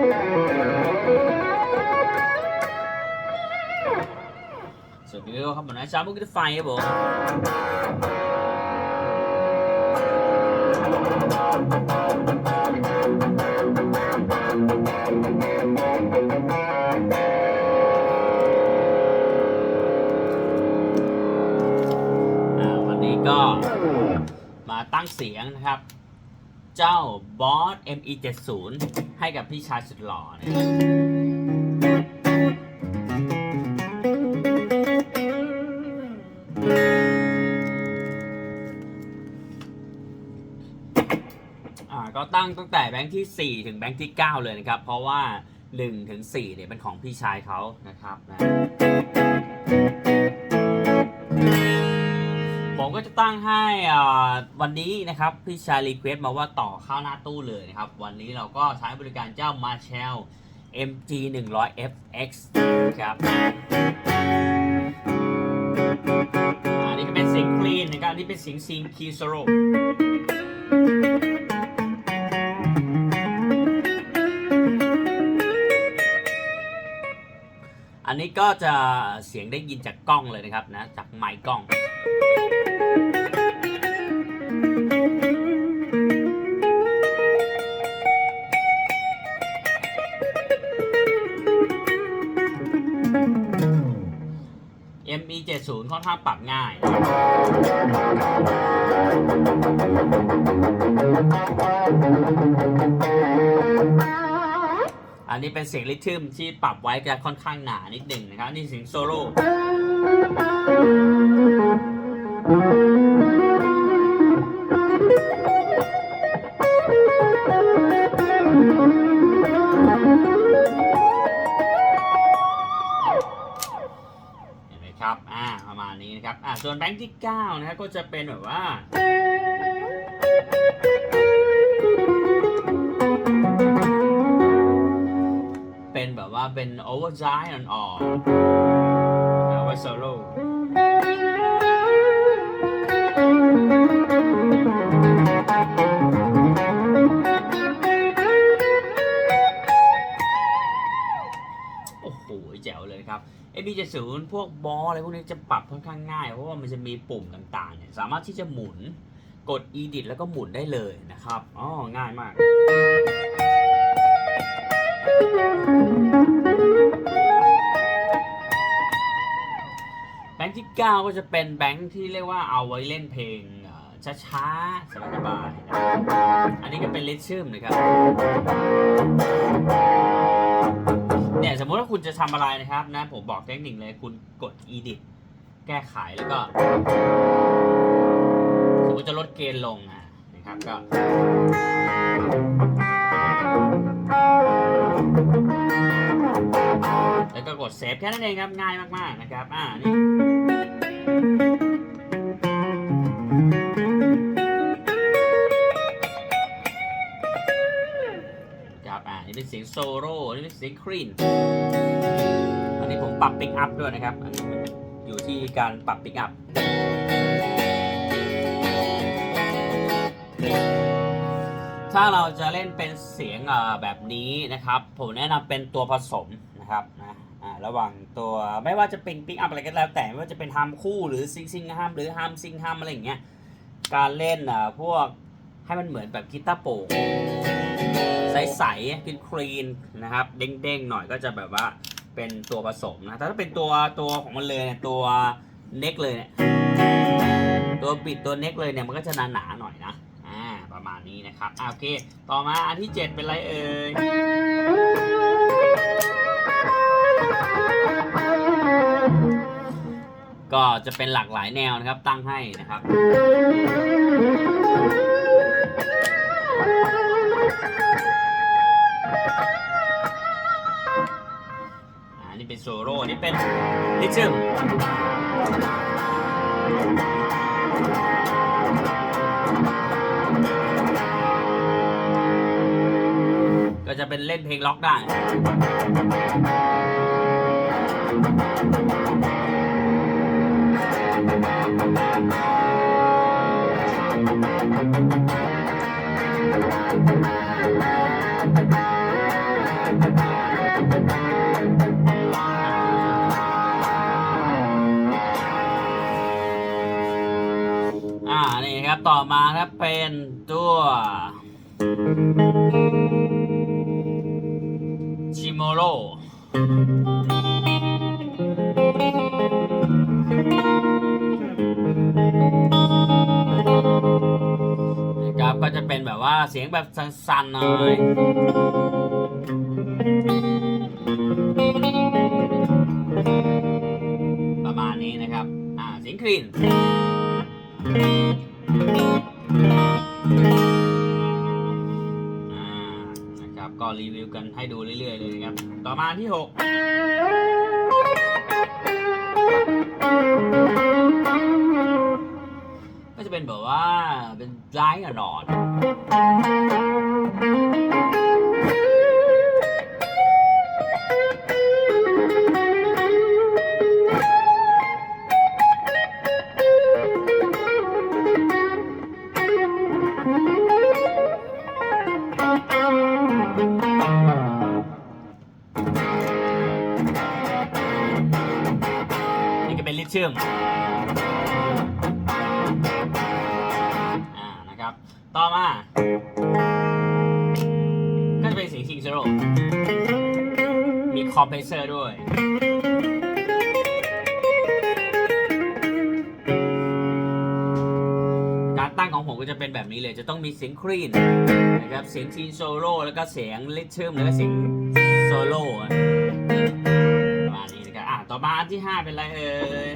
สุดยอดครับผมนะชาบุกิไฟครับผมวันนี้ก็มาตั้งเสียงนะครับ เจ้าบอส ME70 ให้กับพี่ชายสุดหล่อนะครับอ่าก็ตั้งตั้งแต่แบงค์ที่ 4 ถึงแบงค์ที่ 9 เลยนะครับ เพราะว่า 1 ถึง 4 เนี่ยเป็นของพี่ชายเขานะครับนะ ผมก็จะตั้งให้วันนี้นะครับพี่ชายรีเควสต์มาว่าต่อเข้าหน้าตู้เลยนะครับ วันนี้เราก็ใช้บริการเจ้า Marshall MG 100 FX ครับอันนี้ก็เป็นเสียงคลีนนะครับอันนี้เป็นเสียงซิงคีโซโรอันนี้ก็จะเสียงได้ยินจากกล้องเลยนะครับนะจากไมค์กล้อง อนข้างปรับง่ายอันนี้เป็นเสียงริทึมที่ปรับไว้จะค่อนข้างหนานิดหนึ่งนะครับ นี่เสียงโซโล่ นะครับอ่าส่วนแบงค์ที่9นะครับก็จะเป็นแบบว่าเป็นแบบว่าเป็นโอเวอร์ไ e อ่อนๆเอาไว้โซโล่ จะสูนพวกบออะไรพวกนี้จะปรับค่อนข้างง่าย เพราะว่ามันจะมีปุ่มต่างๆเนี่ยสามารถที่จะหมุนกด edit แล้วก็หมุนได้เลยนะครับอ๋อง่ายมากแบงค์ที่ 9 ก็จะเป็นแบงค์ที่เรียกว่าเอาไว้เล่นเพลงช้าๆสบายๆอันนี้ก็เป็นเลทชื่มนะครับ เนี่ยสมมติว่าคุณจะทำอะไรนะครับนะผมบอกเทคนิคเลยคุณกด edit แก้ไขแล้วก็ สมมติจะลดเกณฑ์ลงนะครับก็แล้วก็กดเซฟแค่นั้นเองครับง่ายมากๆนะครับ อ่านี่ เป็นเสียงโซโล่นี่เป็นเสียงครีนอันนี้ผมปรับปิกอัพด้วยนะครับ อันนี้อยู่ที่การปรับปิกอัพถ้าเราจะเล่นเป็นเสียงแบบนี้นะครับ ผมแนะนำเป็นตัวผสมนะครับนะระหว่างตัวไม่ว่าจะเป็นปิกอัพอะไรก็แล้ว แต่ไม่ว่าจะเป็นฮัมคู่หรือซิงซิงฮัมหรือฮัมซิงฮัมอะไรอย่างเงี้ยการเล่นอะพวกให้มันเหมือนแบบกีตาร์โปร่ง ใสๆคลีนคลีนนะครับ เด้งๆหน่อยก็จะแบบว่าเป็นตัวผสมนะแต่ถ้าเป็นตัวตัวของมันเลยเนี่ยตัวเน็กเลยเนี่ยตัวบิดตัวเน็กเลยเนี่ยมันก็จะหนาๆหน่อยนะอ่าประมาณนี้นะครับอ่าโอเค ต่อมาอันที่ 7 เป็นไรเอ่ยก็จะเป็นหลากหลายแนวนะครับตั้งให้นะครับ โซโล่นี่เป็นลิทึมก็จะเป็นเล่นเพลงล็อกได้อ ต่อมาครับเป็นตัวชิโมโรนะครับก็จะเป็นแบบว่าเสียงแบบสั่นๆหน่อยประมาณนี้นะครับ อ่าเสียงคลีน ก็รีวิวกันให้ดูเรื่อยๆเลยนะครับ ต่อมาที่ 6 ก็จะเป็นแบบว่าเป็นไลท์อะหนอด มอ่านะครับ ต่อมา ก็จะเป็นเสียงคิงเซโรมีคอมเพรสเซอร์ด้วยการตั้งของผมก็จะเป็นแบบนี้เลย จะต้องมีเสียงครีนนะครับ เสียงทีนโซโล่ แล้วก็เสียงลิทเชื่อมแล้วก็เสียงโซโล่ บอะต่อมาอันที่5เป็นไรเอ่ย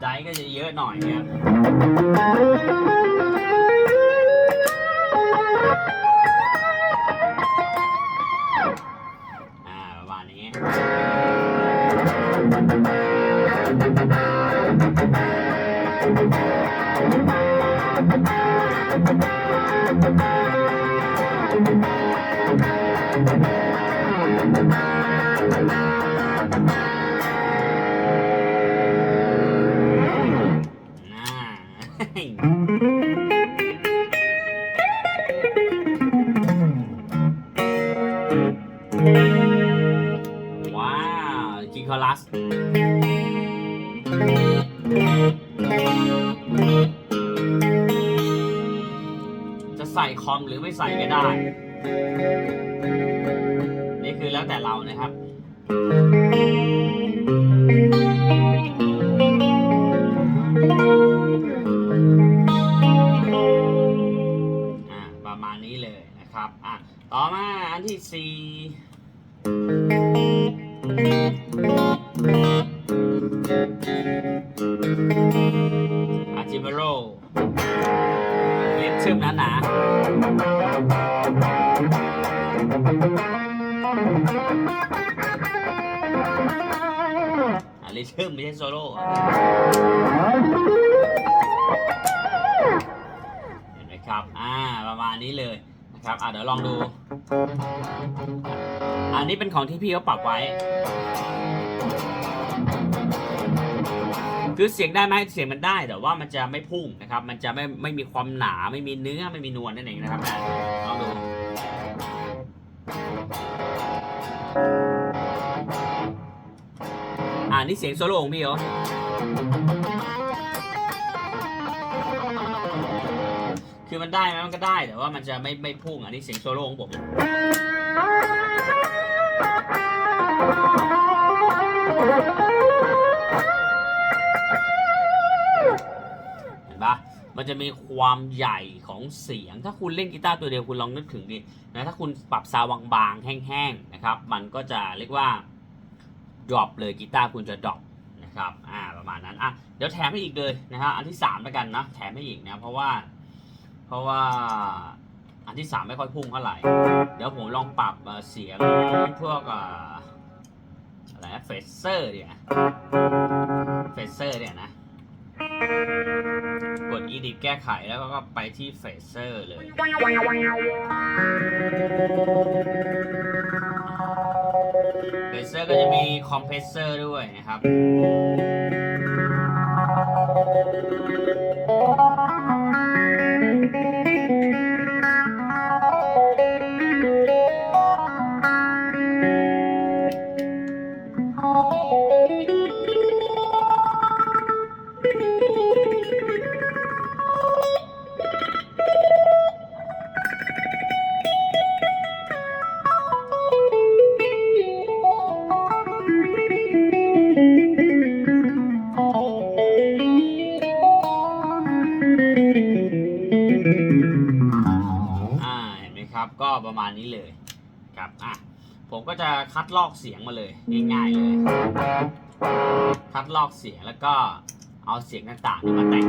ไดก็จะเยอะหน่อยครับอ่าประมาณนี้อ่า ว้าวกิคอลัสจะใส่คอมหรือไม่ใส่ก็ได้ นี่คือแล้วแต่เรานะครับ อ่าประมาณนี้เลยนะครับอะต่อมาอันที่สี่อาจิเบโรเล็บชื่อมหนาๆ อะเล็บชื่อมไม่ใช่โซโล่เห็นไหมครับ อ่า ประมาณนี้เลยนะครับ อะเดี๋ยวลองดู อันนี้เป็นของที่พี่เขาปรับไว้ คือเสียงได้ไหมเสียงมันได้ แต่ว่ามันจะไม่พุ่งนะครับ มันจะไม่ไม่มีความหนา ไม่มีเนื้อ ไม่มีนวลนั่นเองนะครับลองดูานี่เสียงโซโล่ของพี่เขาคือมันได้ไหมมันก็ได้แต่ว่ามันจะไม่ไม่พุ่งอันนี้เสียงโซโล่ของผมเห็นปะมันจะมีความใหญ่ของเสียง ถ้าคุณเล่นกีตาร์ตัวเดียวคุณลองนึกถึงดินะถ้าคุณปรับซาวบางๆแห้งๆนะครับ มันก็จะเรียกว่า ดรอปเลยกีตาร์คุณจะดรอปนะครับอ่าประมาณนั้นอะเดี๋ยวแถมให้อีกเลยนะฮะอันที่สามแล้วกันนะแถมให้อีกนะเพราะว่า เพราะว่าอันที่สามไม่ค่อยพุ่งเท่าไหร่ เดี๋ยวผมลองปรับเสียงพวกอะไรเฟเซอร์เนี่ยเฟเซอร์เนี่ยนะกด edit แก้ไขแล้วก็ไปที่เฟเซอร์เลย เฟเซอร์ก็จะมีคอมเพรสเซอร์ด้วยนะครับ ก็จะคัดลอกเสียงมาเลยง่ายๆเลย คัดลอกเสียงแล้วก็เอาเสียงต่างๆนี่มาแต่ง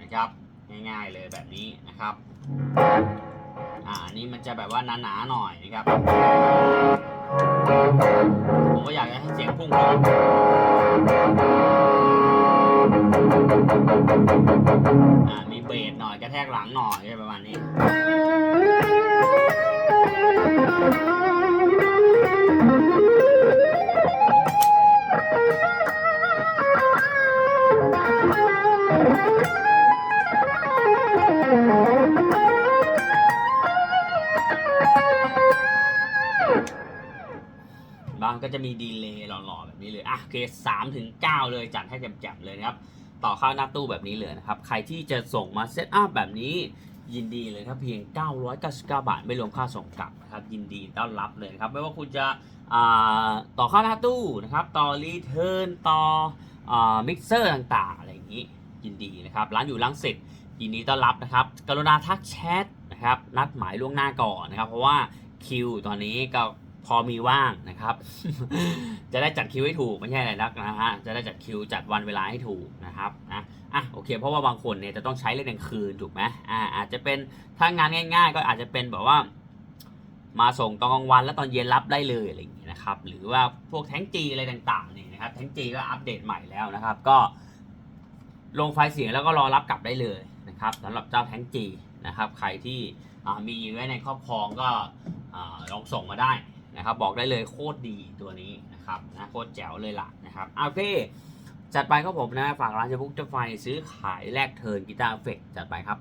นะครับง่ายๆเลยแบบนี้นะครับอ่าอันนี้มันจะแบบว่าหนาๆหน่อยนะครับผมก็อยากจะให้เสียงพุ่งขึ้น อ่ามีเบสหน่อยกระแทกหลังหน่อยอะไรประมาณนี้ บางก็จะมีดีเลย์หล่อๆแบบนี้เลย อะโอเคสามถึงเก้าเลยจัดให้แจ่มๆเลยนะครับ ต่อเข้าหน้าตู้แบบนี้เลยนะครับ ใครที่จะส่งมาเซตอัพแบบนี้ยินดีเลยครับเพียง 999 บาท ไม่รวมค่าส่งกลับนะครับ ยินดีต้อนรับเลยครับไม่ว่าคุณจะต่อเข้าหน้าตู้นะครับ ต่อรีเทิร์นต่อมิกเซอร์ต่างๆ อะไรอย่างนี้ยินดีนะครับ ร้านอยู่ลังสิตยินดีต้อนรับนะครับ กรุณาทักแชทนะครับ นัดหมายล่วงหน้าก่อนนะครับ เพราะว่าคิวตอนนี้ก็ พอมีว่างนะครับ จะได้จัดคิวให้ถูกไม่ใช่อะไรนักนะฮะจะได้จัดคิวจัดวันเวลาให้ถูกนะครับนะอะโอเค เพราะว่าบางคนเนี่ยจะต้องใช้เล่นกลางคืนถูกไหมอ่าอาจจะเป็นถ้างานง่าย ๆ ก็อาจจะเป็นแบบว่า มาส่งตอนกลางวันแล้วตอนเย็นรับได้เลยอะไรอย่างนี้นะครับ หรือว่าพวกแท้งจีอะไรต่างๆเนี่ยนะครับแท้งจีก็อัปเดตใหม่แล้วนะครับ ก็ ลงไฟล์เสียงแล้วก็รอรับกลับได้เลยนะครับสำหรับเจ้าแท้งจีนะครับ ใครที่มีไว้ในครอบครองก็อลองส่งมาได้ นะครับบอกได้เลยโคตรดีตัวนี้นะครับนะโคตรแจ๋วเลยล่ะนะครับอะโอเคจัดไปครับผมนะ ฝากร้านเจบุกจะไฟซื้อขายแลกเทิร์นกีตาร์เฟกจัดไปครับ